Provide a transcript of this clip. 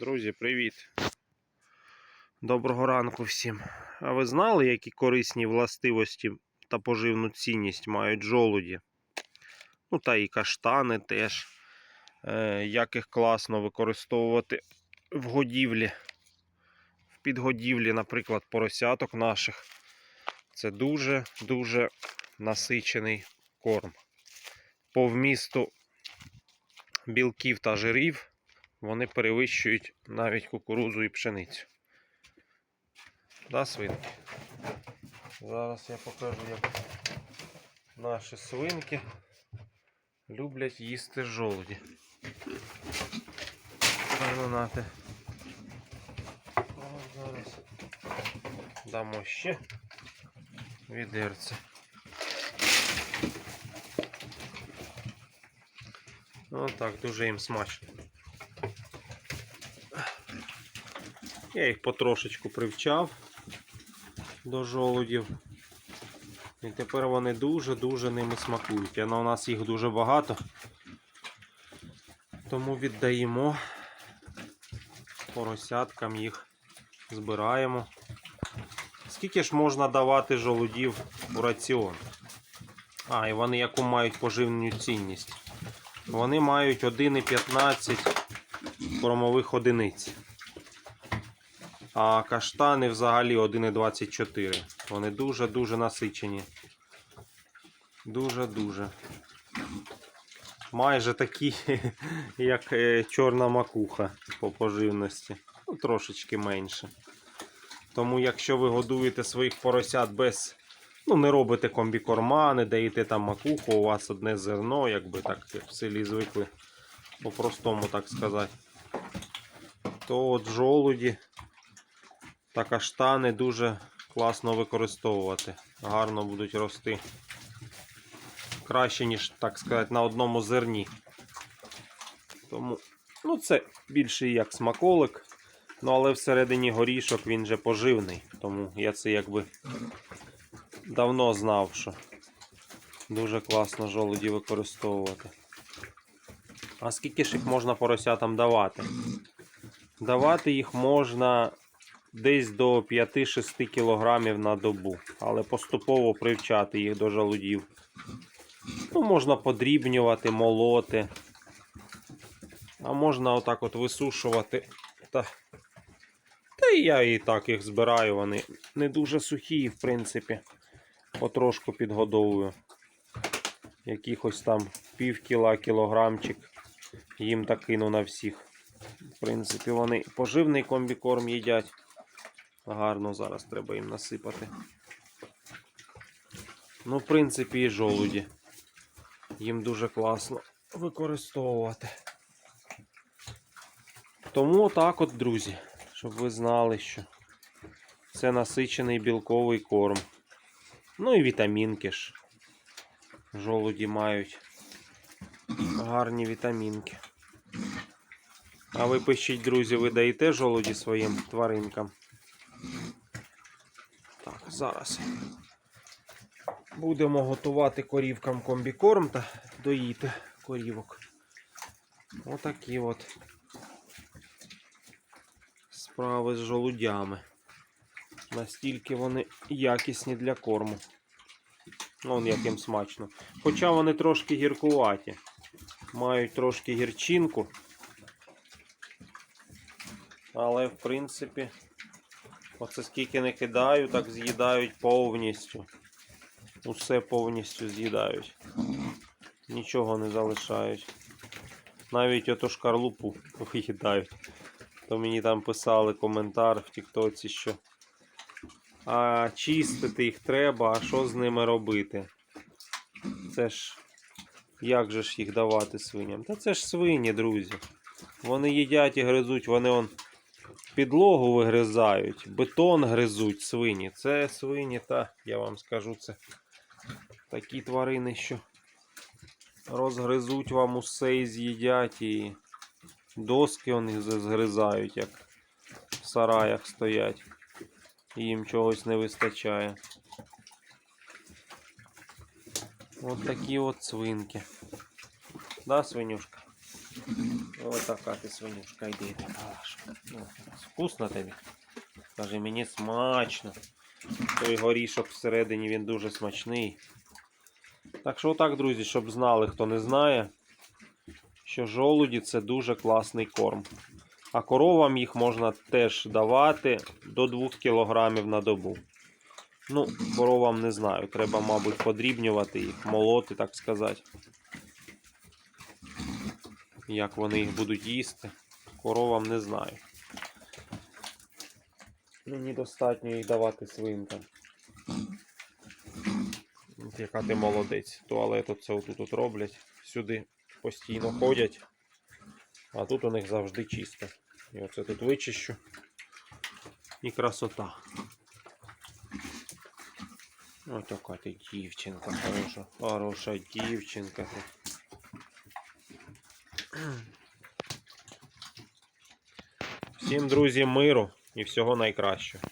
Друзі, привіт! Доброго ранку всім. А ви знали, які корисні властивості та поживну цінність мають жолуді? Ну та і каштани теж. Е, як їх класно використовувати в годівлі, в підгодівлі, наприклад, поросяток наших. Це дуже-дуже насичений корм. По вмісту білків та жирів вони перевищують навіть кукурудзу і пшеницю. Да, свинки? Зараз я покажу, як наші свинки люблять їсти жолуді. Ось Зараз дамо ще відерце. Ну так, дуже їм смачно. Я їх потрошечку привчав до жолудів. І тепер вони дуже-дуже ними смакують. А у нас їх дуже багато. Тому віддаємо поросяткам їх збираємо. Скільки ж можна давати жолудів у раціон? А, і вони яку мають поживну цінність? Вони мають 1,15 кормових одиниць. А каштани взагалі 1,24. Вони дуже-дуже насичені. Дуже-дуже. Майже такі, як е, чорна макуха по поживності. Ну, трошечки менше. Тому, якщо ви годуєте своїх поросят без. Ну, не робите комбікорма, не даєте там макуху, у вас одне зерно, якби так в селі звикли, по-простому так сказати. То от жолуді та каштани дуже класно використовувати. Гарно будуть рости. Краще, ніж, так сказати, на одному зерні. Тому, ну, це більше як смаколик. Ну, але всередині горішок він же поживний. Тому я це якби давно знав, що дуже класно жолуді використовувати. А скільки ж їх можна поросятам давати? Давати їх можна десь до 5-6 кг на добу, але поступово привчати їх до жалудів. Ну, можна подрібнювати, молоти. А можна отак от висушувати. Та, та і я і так їх збираю, вони не дуже сухі, в принципі. Потрошку підгодовую. Якихось там пів кіла, кілограмчик. Їм так кину на всіх. В принципі, вони поживний комбікорм їдять. Гарно зараз треба їм насипати. Ну, в принципі, і жолуді. Їм дуже класно використовувати. Тому так от, друзі, щоб ви знали, що це насичений білковий корм. Ну і вітамінки ж. Жолуді мають гарні вітамінки. А ви пишіть, друзі, ви даєте жолуді своїм тваринкам? Зараз будемо готувати корівкам комбікорм та доїти корівок. Отакі от справи з жолудями. Настільки вони якісні для корму. Вон як їм смачно. Хоча вони трошки гіркуваті. Мають трошки гірчинку. Але, в принципі, оце скільки не кидаю, так з'їдають повністю. Усе повністю з'їдають. Нічого не залишають. Навіть ото шкарлупу виїдають. То мені там писали коментар в Тіктоці, що а чистити їх треба, а що з ними робити? Це ж як же ж їх давати свиням? Та це ж свині, друзі. Вони їдять і гризуть, вони он підлогу вигризають, бетон гризуть свині. Це свині, та я вам скажу, це такі тварини, що розгризуть вам усе і з'їдять і доски вони згризають, як в сараях стоять. І їм чогось не вистачає. От такі от свинки. Да, свинюшка? Ось така ти свинюшка, йди. Ну, вкусно тобі. Скажи, мені смачно. Той горішок всередині він дуже смачний. Так що отак, друзі, щоб знали, хто не знає, що жолуді це дуже класний корм. А коровам їх можна теж давати до 2 кг на добу. Ну, коровам не знаю. Треба, мабуть, подрібнювати їх, молоти, так сказати. Як вони їх будуть їсти. Коровам не знаю. Мені достатньо їх давати свинкам. От Яка ти молодець. Туалет оце отут от роблять. Сюди постійно ходять. А тут у них завжди чисто. І оце тут вичищу. І красота. Ось така ти дівчинка, хороша, хороша дівчинка. ти. Всім друзі миру і всього найкращого.